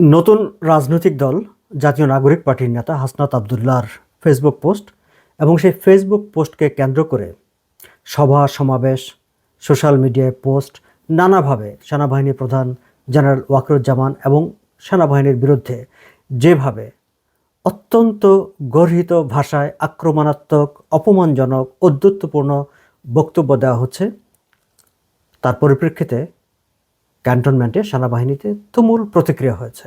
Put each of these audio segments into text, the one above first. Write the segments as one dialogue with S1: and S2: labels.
S1: নতুন রাজনৈতিক দল, জাতীয় নাগরিক পার্টির নেতা হাসনাত আবদুল্লাহর ফেসবুক পোস্ট এবং সেই ফেসবুক পোস্টকে কেন্দ্র করে সভা, সমাবেশ সোশ্যাল মিডিয়ায় পোস্ট নানাভাবে সেনাবাহিনী প্রধান জেনারেল ওয়াকরুজ্জামান এবং সেনাবাহিনীর বিরুদ্ধে যেভাবে অত্যন্ত গর্হিত ভাষায় আক্রমণাত্মক, অপমানজনক অদ্যুত্বপূর্ণ বক্তব্য দেওয়া হচ্ছে, তার পরিপ্রেক্ষিতে ক্যান্টনমেন্টে সেনাবাহিনীতে তুমুল প্রতিক্রিয়া হয়েছে।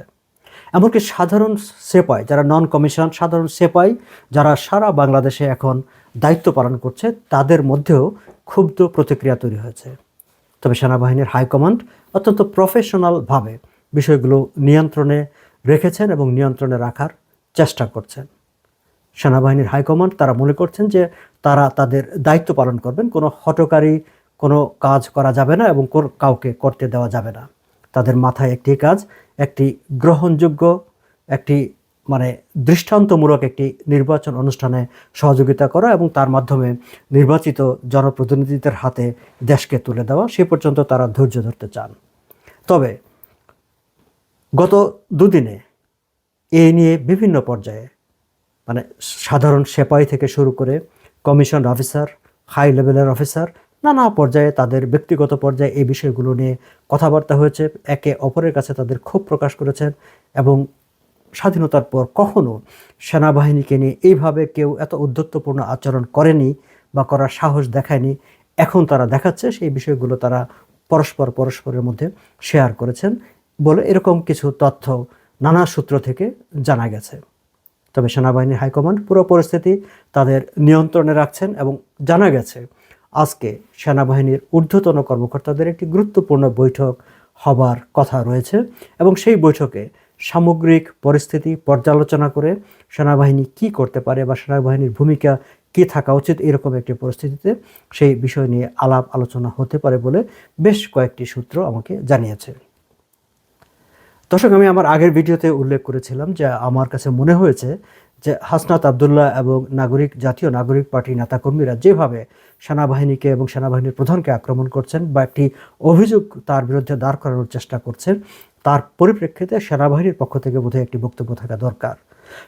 S1: এমনকি সাধারণ সেপাই, যারা নন কমিশন সাধারণ সেপাই, যারা সারা বাংলাদেশে এখন দায়িত্ব পালন করছে, তাদের মধ্যেও ক্ষুব্ধ প্রতিক্রিয়া তৈরি হয়েছে। তবে সেনাবাহিনীর হাইকমান্ড অত্যন্ত প্রফেশনালভাবে বিষয়গুলো নিয়ন্ত্রণে রেখেছেন এবং নিয়ন্ত্রণে রাখার চেষ্টা করছেন। সেনাবাহিনীর হাইকমান্ড তারা মনে করছেন যে তারা তাদের দায়িত্ব পালন করবেন, কোনো হটকারী কোনো কাজ করা যাবে না এবং কাউকে করতে দেওয়া যাবে না। তাদের মাথায় একটি কাজ, একটি গ্রহণযোগ্য, একটি মানে দৃষ্টান্তমূলক একটি নির্বাচন অনুষ্ঠানে সহযোগিতা করা এবং তার মাধ্যমে নির্বাচিত জনপ্রতিনিধিদের হাতে দেশকে তুলে দেওয়া, সে পর্যন্ত তারা ধৈর্য ধরতে চান। তবে গত দুদিনে এ নিয়ে বিভিন্ন পর্যায়ে মানে সাধারণ সেপাই থেকে শুরু করে কমিশন অফিসার, হাই লেভেলের অফিসার নানা পর্যায়ে তাদের ব্যক্তিগত পর্যায়ে এই বিষয়গুলো নিয়ে কথাবার্তা হয়েছে। একে অপরের কাছে তাদের ক্ষোভ প্রকাশ করেছেন এবং স্বাধীনতার পর কখনো সেনাবাহিনীকে নিয়ে এইভাবে কেউ এত উদ্ধত্তপূর্ণ আচরণ করেনি বা করার সাহস দেখায়নি। এখন তারা দেখাচ্ছে সেই বিষয়গুলো তারা পরস্পর পরস্পরের মধ্যে শেয়ার করেছেন বলে এরকম কিছু তথ্য নানা সূত্র থেকে জানা গেছে। তবে সেনাবাহিনীর হাইকমান্ড পুরো পরিস্থিতি তাদের নিয়ন্ত্রণে রাখছেন এবং জানা গেছে আজকে সেনাবাহিনীর ঊর্ধ্বতন কর্মকর্তাদের একটি গুরুত্বপূর্ণ বৈঠক হবার কথা রয়েছে এবং সেই বৈঠকে সামগ্রিক পরিস্থিতি পর্যালোচনা করে সেনাবাহিনী কি করতে পারে বা সেনাবাহিনীর ভূমিকা কী থাকা উচিত এরকম একটি পরিস্থিতিতে সেই বিষয় নিয়ে আলাপ আলোচনা হতে পারে বলে বেশ কয়েকটি সূত্র আমাকে জানিয়েছে। দর্শক, আমি আমার আগের ভিডিওতে উল্লেখ করেছিলাম যে আমার কাছে মনে হয়েছে যে হাসনাত আবদুল্লাহ এবং নাগরিক, জাতীয় নাগরিক পার্টির নেতাকর্মীরা যেভাবে সেনাবাহিনীকে এবং সেনাবাহিনীর প্রধানকে আক্রমণ করছেন বা একটি অভিযোগ তার বিরুদ্ধে দাঁড় করানোর চেষ্টা করছেন, তার পরিপ্রেক্ষিতে সেনাবাহিনীর পক্ষ থেকে বোধহয় একটি বক্তব্য থাকা দরকার।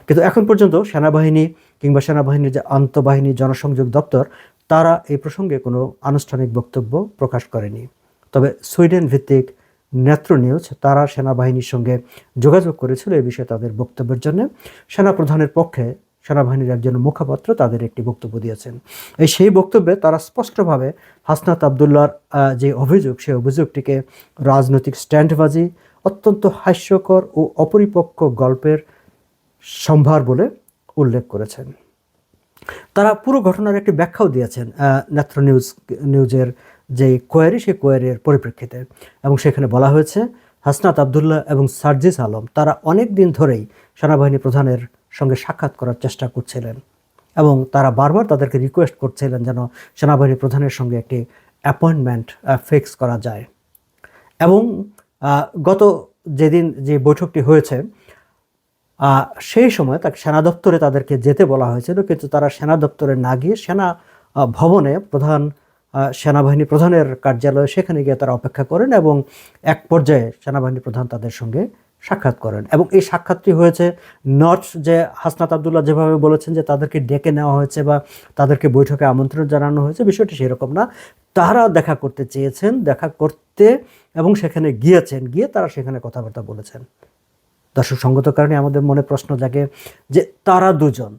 S1: কিন্তু এখন পর্যন্ত সেনাবাহিনী কিংবা সেনাবাহিনীর যে আন্তঃবাহিনী জনসংযোগ দপ্তর, তারা এই প্রসঙ্গে কোনো আনুষ্ঠানিক বক্তব্য প্রকাশ করেনি। তবে সুইডেন ভিত্তিক নেত্র নিউজ, তারা সেনাবাহিনীর সঙ্গে যোগাযোগ করেছিল এই বিষয়ে তাদের বক্তব্যের জন্য। সেনাপ্রধানের পক্ষে সেনাবাহিনীর একজন মুখপাত্র তাদের একটি বক্তব্য দিয়েছেন। এই সেই বক্তব্যে তারা স্পষ্টভাবে হাসনাত আবদুল্লার যে অভিযোগ, সেই অভিযোগটিকে রাজনৈতিক স্ট্যান্ডবাজি, অত্যন্ত হাস্যকর ও অপরিপক্ক গল্পের সম্ভার বলে উল্লেখ করেছেন। তারা পুরো ঘটনার একটি ব্যাখ্যাও দিয়েছেন নেত্র নিউজ, নিউজের যে কোয়ারি, সেই কোয়ারির পরিপ্রেক্ষিতে। এবং সেখানে বলা হয়েছে, হাসনাত আবদুল্লাহ এবং সার্জিস আলম তারা অনেক দিন ধরেই সেনাবাহিনী প্রধানের সঙ্গে সাক্ষাৎ করার চেষ্টা করছিলেন। এবং তারা বারবার তাদেরকে রিকোয়েস্ট করছিলেন যেন সেনাবাহিনী প্রধানের সঙ্গে একটি অ্যাপয়েন্টমেন্ট ফিক্স করা যায়। এবং গত যেদিন যে বৈঠকটি হয়েছে সেই সময় তাকে সেনা দপ্তরে তাদেরকে যেতে বলা হয়েছিল, কিন্তু তারা সেনা দপ্তরে না গিয়ে সেনা ভবনে প্রধান সেনাবাহিনী প্রধানের কার্যালয়ে সেখানে গিয়ে তারা অপেক্ষা করেন এবং এক পর্যায়ে সেনাবাহিনী প্রধান তাদের সঙ্গে সাক্ষাৎ করেন। এবং এই সাক্ষাৎটি হয়েছে নট যে হাসনাত আবদুল্লাহ যেভাবে বলেছেন যে তাদেরকে ডেকে নেওয়া হয়েছে বা তাদেরকে বৈঠকে আমন্ত্রণ জানানো হয়েছে, বিষয়টি সেরকম না। তারা দেখা করতে চেয়েছেন, দেখা করতে এবং সেখানে গিয়েছেন, গিয়ে তারা সেখানে কথাবার্তা বলেছেন। দর্শক, সঙ্গত কারণে আমাদের মনে প্রশ্ন জাগে যে তারা দুজন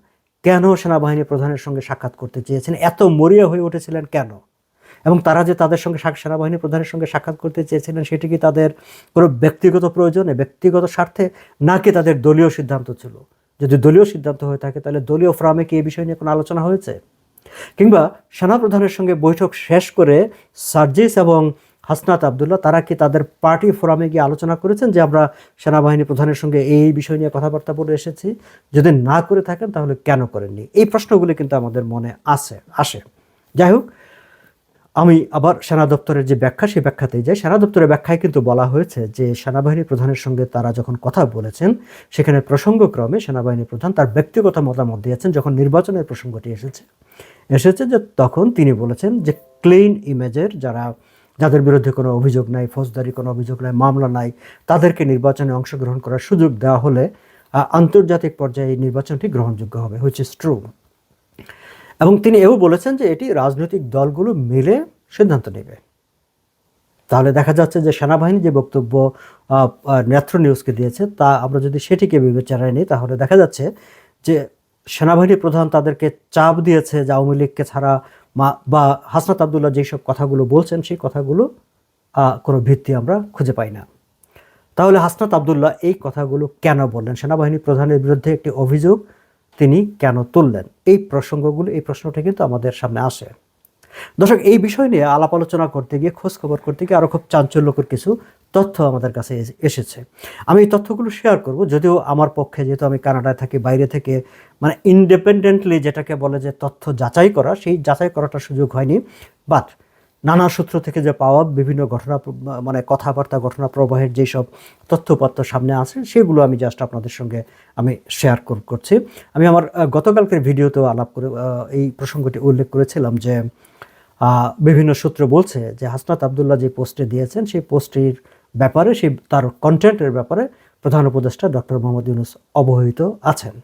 S1: কেন সেনাবাহিনী প্রধানের সঙ্গে সাক্ষাৎ করতে চেয়েছেন? এত মরিয়া হয়ে উঠেছিলেন কেন? এবং তারা যে তাদের সঙ্গে সেনাবাহিনী প্রধানের সঙ্গে সাক্ষাৎ করতে চেয়েছিলেন, সেটি কি তাদের কোনো ব্যক্তিগত প্রয়োজনে, ব্যক্তিগত স্বার্থে, নাকি তাদের দলীয় সিদ্ধান্ত ছিল? যদি দলীয় সিদ্ধান্ত হয়ে থাকে, তাহলে দলীয় ফ্রামে কি এই বিষয় নিয়ে কোনো আলোচনা হয়েছে? কিংবা সেনাপ্রধানের সঙ্গে বৈঠক শেষ করে সার্জিস এবং হাসনাত আবদুল্লাহ, তারা কি তাদের পার্টি ফোরামে গিয়ে আলোচনা করেছেন যে আমরা সেনাবাহিনী প্রধানের সঙ্গে এই বিষয় নিয়ে কথাবার্তা বলে এসেছি? যদি না করে থাকেন, তাহলে কেন করেননি? এই প্রশ্নগুলি কিন্তু আমাদের মনে আসে আসে। যাই হোক আমি আবার সেনা দপ্তরের যে ব্যাখ্যা, সেই ব্যাখ্যাতেই যাই। সেনা দপ্তরের ব্যাখ্যায় কিন্তু বলা হয়েছে যে, সেনাবাহিনী প্রধানের সঙ্গে তারা যখন কথা বলেছেন, সেখানে প্রসঙ্গক্রমে সেনাবাহিনী প্রধান তার ব্যক্তিগত মতামত দিয়েছেন যখন নির্বাচনের প্রসঙ্গটি এসেছে। এসেছে যে, তখন তিনি বলেছেন যে, ক্লিন ইমেজের যারা, যাদের বিরুদ্ধে কোনো অভিযোগ নাই, ফৌজদারি কোনো অভিযোগ নাই, মামলা নাই, তাদেরকে নির্বাচনে অংশগ্রহণ করার সুযোগ দেওয়া হলে আন্তর্জাতিক পর্যায়ে এই নির্বাচনটি গ্রহণযোগ্য হবে হুইচ ইজ ট্রু এবং তিনি এও বলেছেন যে এটি রাজনৈতিক দলগুলো মিলে সিদ্ধান্ত নেবে। তাহলে দেখা যাচ্ছে যে সেনাবাহিনী যে বক্তব্য নেত্র নিউজকে দিয়েছে, তা আমরা যদি সেটিকে বিবেচনায় নিই, তাহলে দেখা যাচ্ছে যে সেনাবাহিনী প্রধান তাদেরকে চাপ দিয়েছে যে আওয়ামী লীগকে ছাড়া বা হাসনাত আবদুল্লাহ যেসব কথাগুলো বলছেন, সেই কথাগুলো কোনো ভিত্তি আমরা খুঁজে পাই না। তাহলে হাসনাত আবদুল্লাহ এই কথাগুলো কেন বললেন? সেনাবাহিনী প্রধানের বিরুদ্ধে একটি অভিযোগ তিনি কেন তুললেন? এই প্রসঙ্গগুলো, এই প্রশ্নটা কিন্তু আমাদের সামনে আসে। দর্শক, এই বিষয় নিয়ে আলাপ আলোচনা করতে গিয়ে খোঁজ খবর করতে গিয়ে আরও খুব চাঞ্চল্যকর কিছু তথ্য আমাদের কাছে এস- এসেছে। আমি এই তথ্যগুলো শেয়ার করব, যদিও আমার পক্ষে যেহেতু আমি কানাডায় থাকি, বাইরে থেকে মানে ইন্ডিপেন্ডেন্টলি যেটাকে বলে যে তথ্য যাচাই করা, সেই যাচাই করাটা সুযোগ হয়নি। বাট নানা সূত্র থেকে যে পাওয়া বিভিন্ন ঘটনা মানে কথাবার্তা ঘটনা প্রবাহের যেসব তথ্যপত্র সামনে আছে, সেগুলো আমি জাস্ট আপনাদের সঙ্গে আমি শেয়ার কর- করছি। আমি আমার গতকালকের ভিডিওতেও আলাপ করে এই প্রসঙ্গটি উল্লেখ করেছিলাম যে বিভিন্ন সূত্র বলছে যে হাসনাত আবদুল্লাহ যে পোস্টে দিয়েছেন, সেই পোস্টের ব্যাপারে, সেই তার কন্টেন্টের ব্যাপারে প্রধান উপদেষ্টা ডক্টর মোহাম্মদ ইউনুস অবহিত আছেন।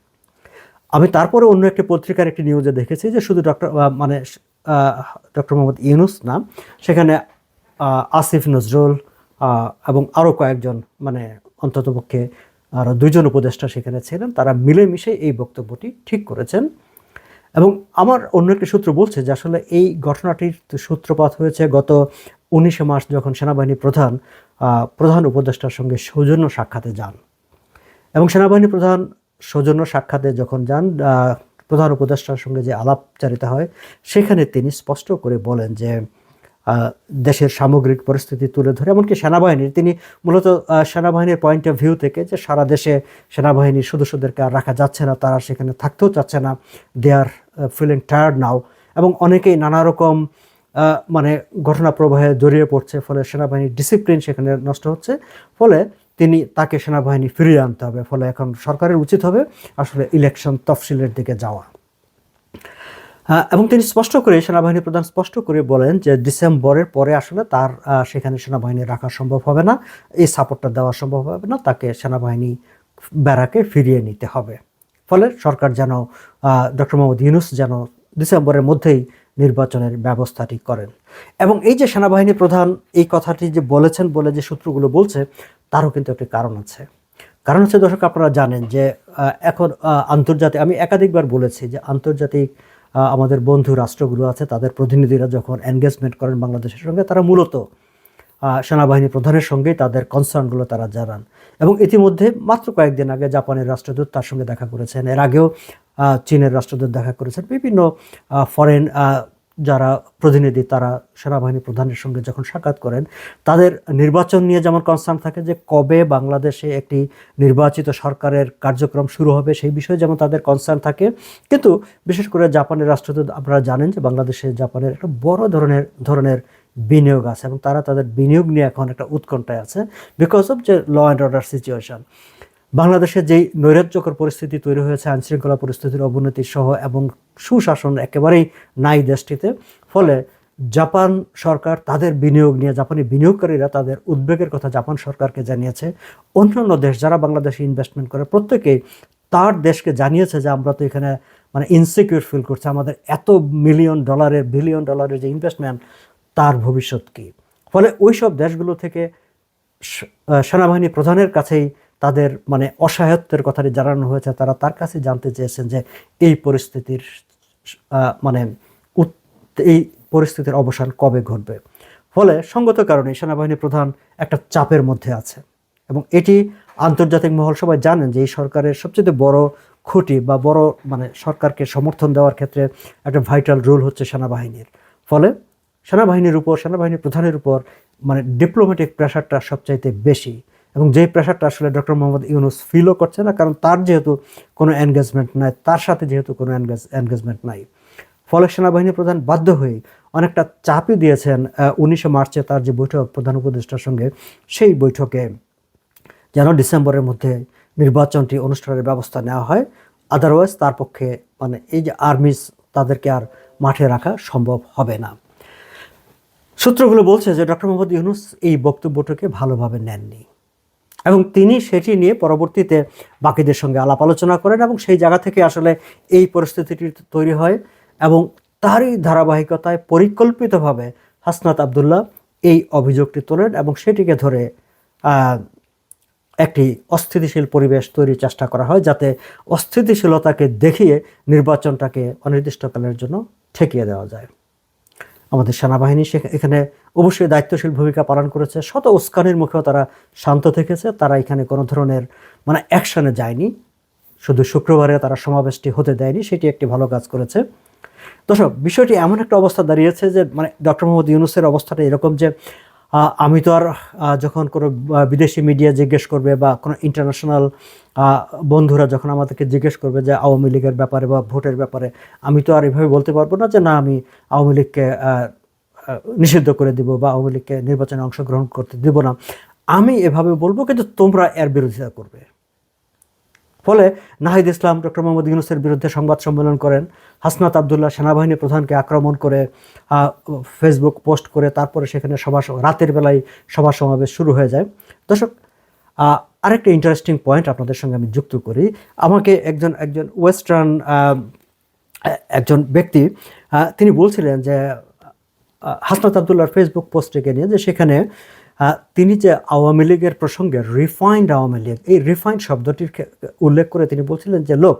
S1: আমি তারপরে অন্য একটি পত্রিকার একটি নিউজে দেখেছি যে শুধু ডক্টর মানে ডক্টর মোহাম্মদ ইউনুস নাম। সেখানে আসিফ নজরুল এবং আরও কয়েকজন মানে অন্ততপক্ষে আরও দুইজন উপদেষ্টা সেখানে ছিলেন। তারা মিলেমিশে এই বক্তব্যটি ঠিক করেছেন। এবং আমার অন্য একটি সূত্র বলছে যে আসলে এই ঘটনাটির সূত্রপাত হয়েছে গত উনিশে মার্চ যখন সেনাবাহিনী প্রধান প্রধান উপদেষ্টার সঙ্গে সৌজন্য সাক্ষাতে যান। এবং সেনাবাহিনী প্রধান সৌজন্য সাক্ষাতে যখন যান প্রধান উপদেষ্টার সঙ্গে যে আলাপচারিতা হয়, সেখানে তিনি স্পষ্ট করে বলেন যে দেশের সামগ্রিক পরিস্থিতি তুলে ধরে, এমনকি সেনাবাহিনীর, তিনি মূলত সেনাবাহিনীর পয়েন্ট অফ ভিউ থেকে যে সারা দেশে সেনাবাহিনীর সদস্যদেরকে আর রাখা যাচ্ছে না, তারা সেখানে থাকতেও চাচ্ছে না দে আর ফিলিং টায়ার্ড নাও এবং অনেকেই নানা রকম মানে ঘটনা প্রবাহে জড়িয়ে পড়ছে, ফলে সেনাবাহিনীর ডিসিপ্লিন সেখানে নষ্ট হচ্ছে, ফলে তিনি তাকে সেনাবাহিনী ফিরিয়ে আনতে হবে, ফলে এখন সরকারের উচিত হবে আসলে ইলেকশন তফসিলের দিকে যাওয়া। এবং তিনি স্পষ্ট করে, সেনাবাহিনী প্রধান স্পষ্ট করে বলেন যে ডিসেম্বরের পরে আসলে তার সেখানে সেনাবাহিনী রাখা সম্ভব হবে না, এই সাপোর্টটা দেওয়া সম্ভব হবে না, তাকে সেনাবাহিনী ব্যারাকে ফিরিয়ে নিতে হবে। ফলে সরকার যেন ডক্টর মোহাম্মদ ইউনুস যেন ডিসেম্বরের মধ্যেই নির্বাচনের ব্যবস্থাটি করেন। এবং এই যে সেনাবাহিনী প্রধান এই কথাটি যে বলেছেন বলে যে সূত্রগুলো বলছে, তারও কিন্তু একটি কারণ আছে। কারণ হচ্ছে, দর্শক, আপনারা জানেন যে এখন আন্তর্জাতিক, আমি একাধিকবার বলেছি যে আন্তর্জাতিক আমাদের বন্ধু রাষ্ট্রগুলো আছে, তাদের প্রতিনিধিরা যখন এনগেজমেন্ট করেন বাংলাদেশের সঙ্গে, তারা মূলত সেনাবাহিনী প্রধানের সঙ্গেই তাদের কনসার্নগুলো তারা জানান। এবং ইতিমধ্যে মাত্র কয়েকদিন আগে জাপানের রাষ্ট্রদূত তার সঙ্গে দেখা করেছেন। এর আগেও চীনের রাষ্ট্রদূত দেখা করেছেন। বিভিন্ন ফরেন যারা প্রতিনিধি তারা সেনাবাহিনী প্রধানের সঙ্গে যখন সাক্ষাৎ করেন, তাদের নির্বাচন নিয়ে যেমন কনসার্ন থাকে যে কবে বাংলাদেশে একটি নির্বাচিত সরকারের কার্যক্রম শুরু হবে সেই বিষয়ে যেমন তাদের কনসার্ন থাকে। কিন্তু বিশেষ করে জাপানের রাষ্ট্রদূত আপনারা জানেন যে বাংলাদেশে জাপানের একটা বড় ধরনের ধরনের বিনিয়োগ আছে এবং তারা তাদের বিনিয়োগ নিয়ে এখন একটা উৎকণ্ঠায় আছে বিকজ অফ যে ল অ্যান্ড অর্ডার সিচুয়েশন বাংলাদেশে যেই নৈরাজ্যকর পরিস্থিতি তৈরি হয়েছে, আইনশৃঙ্খলা পরিস্থিতির অবনতি সহ এবং সুশাসন একেবারেই নাই দেশটিতে, ফলে জাপান সরকার তাদের বিনিয়োগ নিয়ে, জাপানি বিনিয়োগকারীরা তাদের উদ্বেগের কথা জাপান সরকারকে জানিয়েছে। অন্যান্য দেশ যারা বাংলাদেশে ইনভেস্টমেন্ট করে, প্রত্যেকেই তার দেশকে জানিয়েছে যে আমরা তো এখানে মানে ইনসিকিউর ফিল করছি। আমাদের এত মিলিয়ন ডলারের বিলিয়ন ডলারের যে ইনভেস্টমেন্ট তার ভবিষ্যৎ কী? ফলে ওই সব দেশগুলো থেকে সেনাবাহিনী প্রধানের কাছেই তাদের মানে অসহায়ত্বের কথাটি জানানো হয়েছে। তারা তার কাছে জানতে চেয়েছেন যে এই পরিস্থিতির মানে এই পরিস্থিতির অবসান কবে ঘটবে? ফলে সঙ্গত কারণে সেনাবাহিনী প্রধান একটা চাপের মধ্যে আছে। এবং এটি আন্তর্জাতিক মহল সবাই জানেন যে এই সরকারের সবচেয়ে বড় খুঁটি বা বড় মানে সরকারকে সমর্থন দেওয়ার ক্ষেত্রে একটা ভাইটাল রোল হচ্ছে সেনাবাহিনীর। ফলে সেনাবাহিনীর উপর সেনাবাহিনীর প্রধানের উপর মানে ডিপ্লোম্যাটিক প্রেশারটা সবচাইতে বেশি। এবং যেই প্রেশারটা আসলে ডক্টর মোহাম্মদ ইউনুস ফিলও করছে না, কারণ তার যেহেতু কোনো এনগেজমেন্ট নাই, তার সাথে যেহেতু কোনো এনগেজমেন্ট নাই। ফলে সেনাবাহিনী প্রধান বাধ্য হয়ে অনেকটা চাপই দিয়েছেন উনিশে মার্চে তার যে বৈঠক, প্রধান উপদেষ্টার সঙ্গে, সেই বৈঠকে। যেন ডিসেম্বরের মধ্যে নির্বাচনটি অনুষ্ঠানের ব্যবস্থা নেওয়া হয় আদারওয়াইজ তার পক্ষে মানে এই যে আর্মিস তাদেরকে আর মাঠে রাখা সম্ভব হবে না। সূত্রগুলো বলছে যে ডক্টর মোহাম্মদ ইউনুস এই বক্তব্যটাকে ভালোভাবে নেননি। এবং তিনি সেটি নিয়ে পরবর্তীতে বাকিদের সঙ্গে আলাপ আলোচনা করেন এবং সেই জায়গা থেকে আসলে এই পরিস্থিতিটি তৈরি হয় এবং তারই ধারাবাহিকতায় পরিকল্পিতভাবে হাসনাত আবদুল্লাহ এই অভিযোগটি তোলেন এবং সেটিকে ধরে একটি অস্থিতিশীল পরিবেশ তৈরির চেষ্টা করা হয় যাতে অস্থিতিশীলতাকে দেখিয়ে নির্বাচনটাকে অনির্দিষ্টকালের জন্য ঠেকিয়ে দেওয়া যায়। আমাদের সেনাবাহিনী এখানে অবশ্যই দায়িত্বশীল ভূমিকা পালন করেছে। শত উস্কানের মুখেও তারা শান্ত থেকেছে। তারা এখানে কোনো ধরনের মানে অ্যাকশানে যায়নি। শুধু শুক্রবারে তারা সমাবেশটি হতে দেয়নি, সেটি একটি ভালো কাজ করেছে। দর্শক, বিষয়টি এমন একটা অবস্থা দাঁড়িয়েছে যে মানে ডক্টর মোহাম্মদ ইউনুসের অবস্থাটা এরকম যে আমি তো আর যখন কোনো বিদেশি মিডিয়া জিজ্ঞেস করবে বা কোনো ইন্টারন্যাশনাল বন্ধুরা যখন আমাদেরকে জিজ্ঞেস করবে যে আওয়ামী লীগের ব্যাপারে বা ভোটের ব্যাপারে, আমি তো আর এভাবে বলতে পারব না যে না, আমি আওয়ামী লীগকে নিষিদ্ধ করে দিব বা আওয়ামী লীগকে নির্বাচনে অংশগ্রহণ করতে দিব না। আমি এভাবে বলব, কিন্তু তোমরা এর বিরোধিতা করবে। ফলে নাহিদ ইসলাম ডক্টর মোহাম্মদ ইউনুসের বিরুদ্ধে সংবাদ সম্মেলন করেন। হাসনাত আবদুল্লাহ সেনাবাহিনী প্রধানকে আক্রমণ করে ফেসবুক পোস্ট করে, তারপরে সেখানে সভা, রাতের বেলায় সভা সমাবেশ শুরু হয়ে যায়। দর্শক আরেকটা ইন্টারেস্টিং পয়েন্ট আপনাদের সঙ্গে আমি যুক্ত করি। আমাকে একজন একজন ওয়েস্টার্ন একজন ব্যক্তি তিনি বলছিলেন যে হাসনাত আবদুল্লাহর ফেসবুক পোস্টটিকে নিয়ে যে সেখানে তিনি যে আওয়ামী লীগের প্রসঙ্গে রিফাইন্ড আওয়ামী লীগ, এই রিফাইন্ড শব্দটির উল্লেখ করে তিনি বলছিলেন যে, লোক,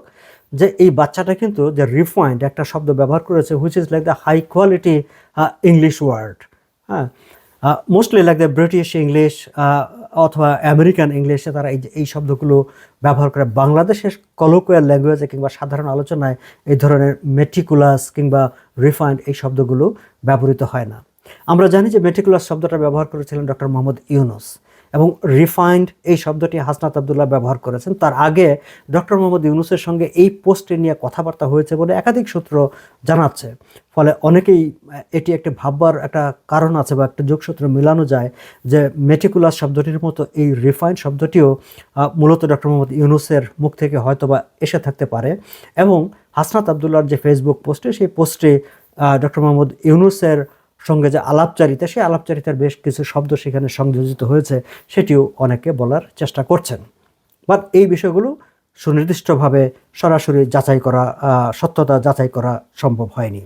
S1: যে এই বাচ্চাটা কিন্তু যে রিফাইন্ড একটা শব্দ ব্যবহার করেছে which is like the high quality English word হ্যাঁ mostly like the British English অথবা আমেরিকান ইংলিশে তারা এই এই শব্দগুলো ব্যবহার করে। বাংলাদেশের কলোকুয়াল ল্যাঙ্গুয়েজে কিংবা সাধারণ আলোচনায় এই ধরনের মেটিকুলাস কিংবা রিফাইন্ড এই শব্দগুলো ব্যবহৃত হয় না। আমরা জানি যে মেটিকুলাস শব্দটা ব্যবহার করেছিলেন ডক্টর মোহাম্মদ ইউনুস এবং রিফাইন্ড এই শব্দটি হাসনাত আবদুল্লাহ ব্যবহার করেছেন। তার আগে ডক্টর মোহাম্মদ ইউনুসের সঙ্গে এই পোস্টে নিয়ে কথাবার্তা হয়েছে বলে একাধিক সূত্র জানাচ্ছে। ফলে অনেকেই এটি একটি ভাববার একটা কারণ আছে বা একটা যোগসূত্র মেলানো যায় যে মেটিকুলাস শব্দটির মতো এই রিফাইন্ড শব্দটিও মূলত ডক্টর মোহাম্মদ ইউনুসের মুখ থেকে হয়তোবা এসে থাকতে পারে এবং হাসনাত আবদুল্লাহর যে ফেসবুক পোস্টে সেই পোস্টে ডক্টর মোহাম্মদ ইউনুসের সঙ্গে যে আলাপচারিতা, সেই আলাপচারিতার বেশ কিছু শব্দ সেখানে সংযোজিত হয়েছে, সেটিও অনেকে বলার চেষ্টা করছেন। বাট এই বিষয়গুলো সুনির্দিষ্টভাবে সরাসরি যাচাই করা সত্যতা যাচাই করা সম্ভব হয়নি।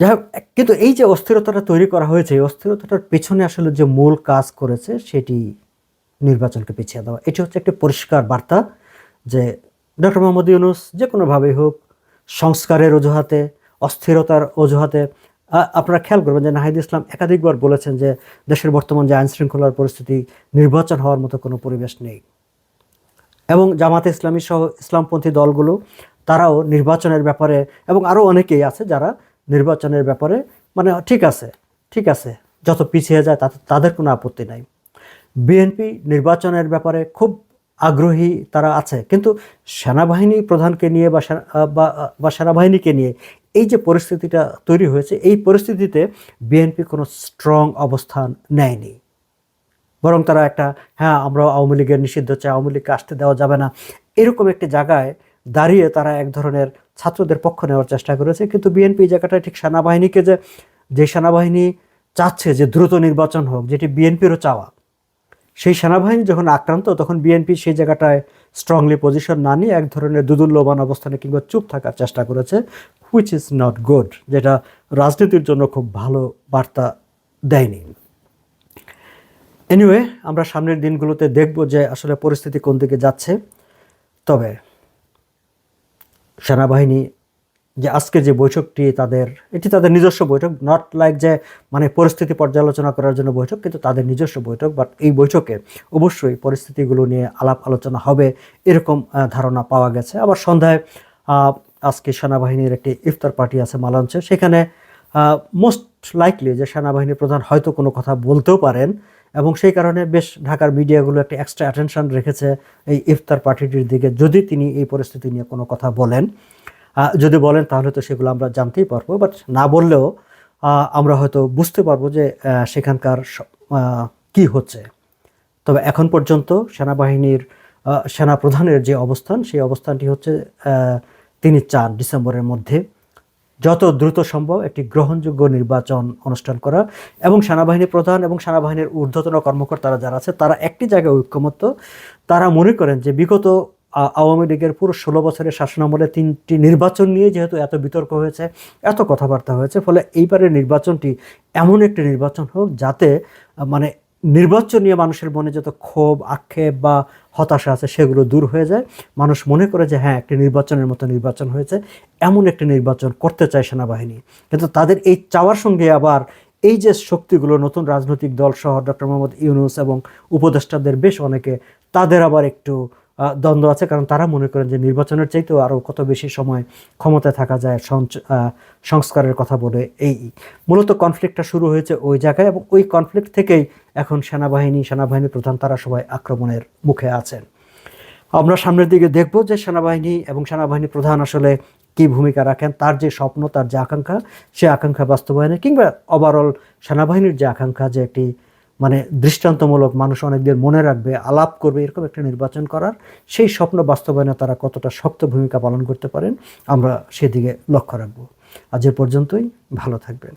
S1: যাই হোক, কিন্তু এই যে অস্থিরতাটা তৈরি করা হয়েছে, এই অস্থিরতাটার পেছনে আসলে যে মূল কাজ করেছে, সেটি নির্বাচনকে পিছিয়ে দেওয়া। এটি হচ্ছে একটি পরিষ্কার বার্তা যে ডক্টর মোহাম্মদ ইউনুস যে কোনোভাবেই হোক সংস্কারের অজুহাতে অস্থিরতার অজুহাতে আপনারা খেয়াল করবেন যে নাহিদ ইসলাম একাধিকবার বলেছেন যে দেশের বর্তমান যে আইন শৃঙ্খলার পরিস্থিতি, নির্বাচন হওয়ার মতো কোনো পরিবেশ নেই। এবং জামাতে ইসলামী সহ ইসলামপন্থী দলগুলো, তারাও নির্বাচনের ব্যাপারে এবং আরও অনেকেই আছে যারা নির্বাচনের ব্যাপারে মানে ঠিক আছে ঠিক আছে, যত পিছিয়ে যায় তাতে তাদের কোনো আপত্তি নাই। বিএনপি নির্বাচনের ব্যাপারে খুব আগ্রহী তারা আছে, কিন্তু সেনাবাহিনী প্রধানকে নিয়ে বা বা সেনাবাহিনীকে নিয়ে এই যে পরিস্থিতিটা তৈরি হয়েছে, এই পরিস্থিতিতে বিএনপি কোনো স্ট্রং অবস্থান নেয়নি। বরং তারা একটা হ্যাঁ আমরা আওয়ামী লীগের নিষিদ্ধ, চাই আওয়ামী লীগকে আসতে দেওয়া যাবে না, এরকম একটি জায়গায় দাঁড়িয়ে তারা এক ধরনের ছাত্রদের পক্ষ নেওয়ার চেষ্টা করেছে। কিন্তু বিএনপি জায়গাটায় ঠিক সেনাবাহিনীকে যে যে সেনাবাহিনী চাচ্ছে যে দ্রুত নির্বাচন হোক, যেটি বিএনপিরও চাওয়া, সেই সেনাবাহিনী যখন আক্রান্ত, তখন বিএনপি সেই জায়গাটায় স্ট্রংলি পজিশন না নিয়ে এক ধরনের দুদুল্যমান অবস্থানে কিংবা চুপ থাকার চেষ্টা করেছে। হুইচ ইজ নট গুড যেটা রাজনীতির জন্য খুব ভালো বার্তা দেয়নি। এনিওয়ে আমরা সামনের দিনগুলোতে দেখব যে আসলে পরিস্থিতি কোন দিকে যাচ্ছে। তবে সেনাবাহিনী যে আজকে যে বৈঠকটি তাদের, এটি তাদের নিজস্ব বৈঠক নট লাইক যে মানে পরিস্থিতি পর্যালোচনা করার জন্য বৈঠক, কিন্তু তাদের নিজস্ব বৈঠক বাট এই বৈঠকে অবশ্যই পরিস্থিতিগুলো নিয়ে আলাপ আলোচনা হবে, এরকম ধারণা পাওয়া গেছে। আবার সন্ধ্যায় আজকে সেনাবাহিনীর একটি ইফতার পার্টি আছে মালাঞ্চে। সেখানে মোস্ট লাইকলি যে সেনাবাহিনী প্রধান হয়তো কোনো কথা বলতেও পারেন এবং সেই কারণে বেশ ঢাকার মিডিয়াগুলো একটা এক্সট্রা অ্যাটেনশন রেখেছে এই ইফতার পার্টিটির দিকে যদি তিনি এই পরিস্থিতি নিয়ে কোনো কথা বলেন। যদি বলেন তাহলে তো সেগুলো আমরা জানতেই পারব বাট না বললেও আমরা হয়তো বুঝতে পারব যে সেখানকার কি হচ্ছে। তবে এখন পর্যন্ত সেনাবাহিনীর আহ, সেনা প্রধানের যে অবস্থান সেই অবস্থানটি হচ্ছে তিনি চান ডিসেম্বরের মধ্যে যত দ্রুত সম্ভব একটি গ্রহণযোগ্য নির্বাচন অনুষ্ঠান করা এবং সেনাবাহিনী প্রধান এবং সেনাবাহিনীর ঊর্ধ্বতন কর্মকর্তারা যারা আছে, তারা একটি জায়গায় ঐক্যমত্য তারা মনে করেন যে বিগত আওয়ামী লীগের পুরো ষোলো বছরের শাসনামলে তিনটি নির্বাচন নিয়ে যেহেতু এত বিতর্ক হয়েছে, এত কথাবার্তা হয়েছে, ফলে এইবারের নির্বাচনটি এমন একটি নির্বাচন হোক যাতে মানে নির্বাচন নিয়ে মানুষের মনে যত ক্ষোভ, আক্ষেপ বা হতাশা আছে, সেগুলো দূর হয়ে যায়। মানুষ মনে করে যে হ্যাঁ একটি নির্বাচনের মতো নির্বাচন হয়েছে। এমন একটি নির্বাচন করতে চায় সেনাবাহিনী। কিন্তু তাদের এই চাওয়ার সঙ্গে আবার এই যে শক্তিগুলো নতুন রাজনৈতিক দল সহ ডক্টর মোহাম্মদ ইউনুস এবং উপদেষ্টাদের বেশ অনেকে, তাদের আবার একটু দ্বন্দ্ব আছে। কারণ তারা মনে করেন যে, নির্বাচনের চাইতেও আরও কত বেশি সময় ক্ষমতায় থাকা যায় সংস্কারের কথা বলে এই। মূলত কনফ্লিক্টটা শুরু হয়েছে ওই জায়গায় এবং ওই কনফ্লিক্ট থেকেই এখন সেনাবাহিনী সেনাবাহিনী প্রধান, তারা সবাই আক্রমণের মুখে আছেন। আমরা সামনের দিকে দেখব যে সেনাবাহিনী এবং সেনাবাহিনী প্রধান আসলে কি ভূমিকা রাখেন, তার যে স্বপ্ন, তার যে আকাঙ্ক্ষা, সে আকাঙ্ক্ষা বাস্তবায়নে কিংবা ওভারঅল সেনাবাহিনীর যে আকাঙ্ক্ষা, যে একটি মানে দৃষ্টান্তমূলক মানুষ অনেকদের মনে রাখবে, আলাপ করবে, এরকম একটা নির্বাচন করার, সেই স্বপ্ন বাস্তবায়নে তারা কতটা শক্ত ভূমিকা পালন করতে পারেন, আমরা সেদিকে লক্ষ্য রাখব। আজ এ পর্যন্তই, ভালো থাকবেন।